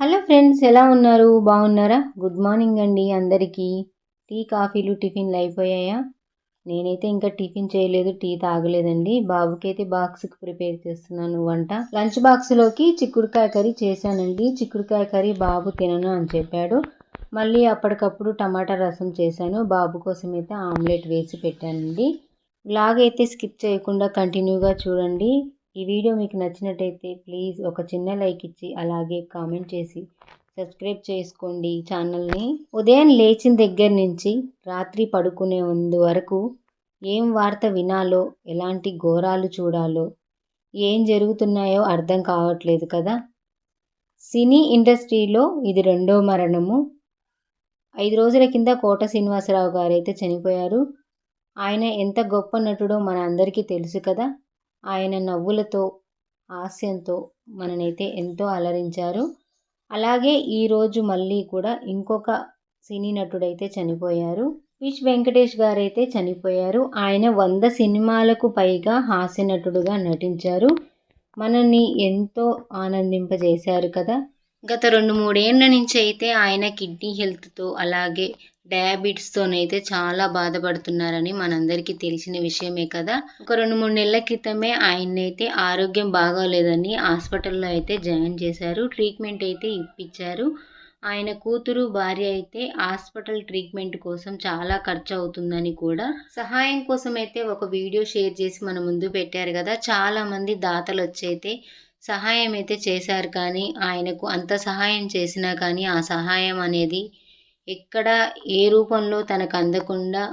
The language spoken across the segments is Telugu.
హలో ఫ్రెండ్స్ ఎలా ఉన్నారు? బాగున్నారా? గుడ్ మార్నింగ్ అండి అందరికీ. టీ కాఫీలు టిఫిన్లు అయిపోయాయా? నేనైతే ఇంకా టిఫిన్ చేయలేదు టీ తాగలేదండి. బాబుకైతే బాక్స్కి ప్రిపేర్ చేస్తున్నాను వంట. లంచ్ బాక్స్లోకి చిక్కుడుకాయ కర్రీ చేశానండి. చిక్కుడుకాయ కర్రీ బాబు తినను అని చెప్పాడు. మళ్ళీ అప్పటికప్పుడు టమాటా రసం చేశాను. బాబు కోసం అయితే ఆమ్లెట్ వేసి పెట్టానండి. బ్లాగ్ అయితే స్కిప్ చేయకుండా కంటిన్యూగా చూడండి. ఈ వీడియో మీకు నచ్చినట్టయితే ప్లీజ్ ఒక చిన్న లైక్ ఇచ్చి అలాగే కామెంట్ చేసి సబ్స్క్రైబ్ చేసుకోండి ఛానల్ని. ఉదయం లేచిన దగ్గర నుంచి రాత్రి పడుకునే ముందు వరకు ఏం వార్త వినాలో ఎలాంటి ఘోరాలు చూడాలో ఏం జరుగుతున్నాయో అర్థం కావట్లేదు కదా? సినీ ఇండస్ట్రీలో ఇది రెండో మరణము. ఐదు రోజుల కింద కోట శ్రీనివాసరావు గారు అయితే చనిపోయారు. ఆయన ఎంత గొప్ప నటుడో మన అందరికీ తెలుసు కదా? ఆయన నవ్వులతో హాస్యంతో మననైతే ఎంతో అలరించారు. అలాగే ఈరోజు మళ్ళీ కూడా ఇంకొక సినీ నటుడైతే చనిపోయారు. విష్ వెంకటేష్ గారైతే చనిపోయారు. ఆయన వంద సినిమాలకు పైగా హాస్య నటుడుగా నటించారు. మనల్ని ఎంతో ఆనందింపజేశారు కదా. గత రెండు మూడేళ్ళ నుంచి అయితే ఆయన కిడ్నీ హెల్త్తో అలాగే డయాబెటీస్తోనైతే చాలా బాధపడుతున్నారని మనందరికీ తెలిసిన విషయమే కదా. ఒక రెండు మూడు నెలల క్రితమే ఆయన్నైతే ఆరోగ్యం బాగోలేదని హాస్పిటల్లో అయితే జాయిన్ చేశారు. ట్రీట్మెంట్ అయితే ఇప్పించారు. ఆయన కూతురు భార్య అయితే హాస్పిటల్ ట్రీట్మెంట్ కోసం చాలా ఖర్చు అవుతుందని కూడా సహాయం కోసం అయితే ఒక వీడియో షేర్ చేసి మన ముందు పెట్టారు కదా. చాలామంది దాతలు వచ్చి అయితే సహాయం అయితే చేశారు కానీ ఆయనకు అంత సహాయం చేసినా కానీ ఆ సహాయం అనేది ఎక్కడ ఏ రూపంలో తనకు అందకుండా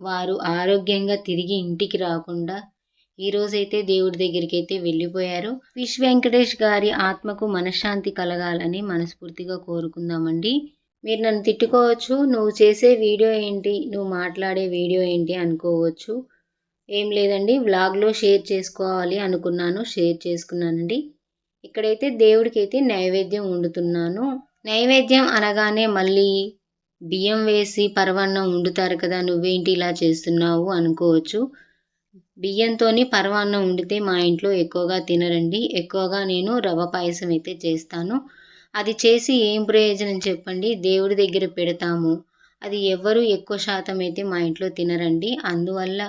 వారు ఆరోగ్యంగా తిరిగి ఇంటికి రాకుండా ఈరోజైతే దేవుడి దగ్గరికి అయితే వెళ్ళిపోయారు. విష్ వెంకటేష్ గారి ఆత్మకు మనశ్శాంతి కలగాలని మనస్ఫూర్తిగా కోరుకుందామండి. మీరు నన్ను తిట్టుకోవచ్చు నువ్వు చేసే వీడియో ఏంటి నువ్వు మాట్లాడే వీడియో ఏంటి అనుకోవచ్చు. ఏం లేదండి వ్లాగ్లో షేర్ చేసుకోవాలి అనుకున్నాను షేర్ చేసుకున్నానండి. ఇక్కడైతే దేవుడికైతే నైవేద్యం వండుతున్నాను. నైవేద్యం అనగానే మళ్ళీ బియ్యం వేసి పరవాన్నం వండుతారు కదా నువ్వేంటి ఇలా చేస్తున్నావు అనుకోవచ్చు. బియ్యంతోని పరవాన్నం వండితే మా ఇంట్లో ఎక్కువగా తినరండి. ఎక్కువగా నేను రవ్వ పాయసం అయితే చేస్తాను. అది చేసి ఏం ప్రయోజనం చెప్పండి? దేవుడి దగ్గర పెడతాము. అది ఎవరు ఎక్కువ శాతం అయితే మా ఇంట్లో తినరండి. అందువల్ల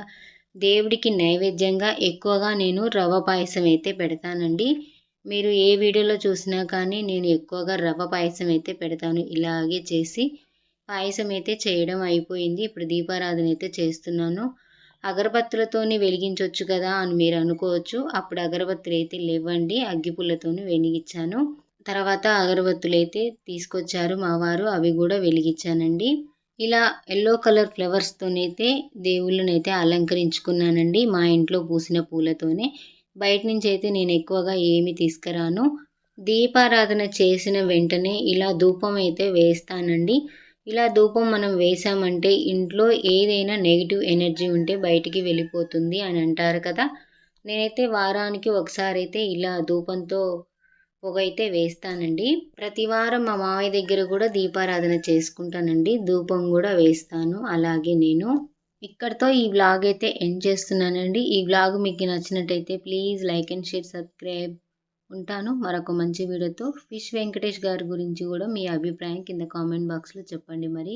దేవుడికి నైవేద్యంగా ఎక్కువగా నేను రవ్వ పాయసం అయితే పెడతానండి. మీరు ఏ వీడియోలో చూసినా కానీ నేను ఎక్కువగా రవ్వ పాయసం అయితే పెడతాను. ఇలాగే చేసి పాయసం అయితే చేయడం అయిపోయింది. ఇప్పుడు దీపారాధన అయితే చేస్తున్నాను. అగరబత్తులతోని వెలిగించవచ్చు కదా అని మీరు అనుకోవచ్చు. అప్పుడు అగరబత్తులు అయితే లేవండి. అగ్గిపుల్లతోని వెలిగించాను. తర్వాత అగరబత్తులు అయితే తీసుకొచ్చారు మా వారు. అవి కూడా వెలిగించానండి. ఇలా ఎల్లో కలర్ ఫ్లవర్స్తోనైతే దేవుళ్ళని అయితే అలంకరించుకున్నానండి మా ఇంట్లో పూసిన పూలతోనే. బయట నుంచి అయితే నేను ఎక్కువగా ఏమి తీసుకురాను. దీపారాధన చేసిన వెంటనే ఇలా ధూపం అయితే వేస్తానండి. ఇలా ధూపం మనం వేసామంటే ఇంట్లో ఏదైనా నెగిటివ్ ఎనర్జీ ఉంటే బయటికి వెళ్ళిపోతుంది అని అంటారు కదా. నేనైతే వారానికి ఒకసారి అయితే ఇలా ధూపంతో పొగ అయితే వేస్తానండి. ప్రతి వారం మా మావయ్య దగ్గర కూడా దీపారాధన చేసుకుంటానండి. ధూపం కూడా వేస్తాను. అలాగే నేను ఇక్కడితో ఈ వ్లాగ్ అయితే ఎండ్ చేస్తున్నానండి. ఈ వ్లాగ్ మీకు నచ్చినట్టయితే please like and share subscribe ఉంటాను. మరొక మంచి వీడియోతో ఫిష్ వెంకటేష్ గారి గురించి కూడా మీ అభిప్రాయం కింద కామెంట్ బాక్స్లో చెప్పండి మరి.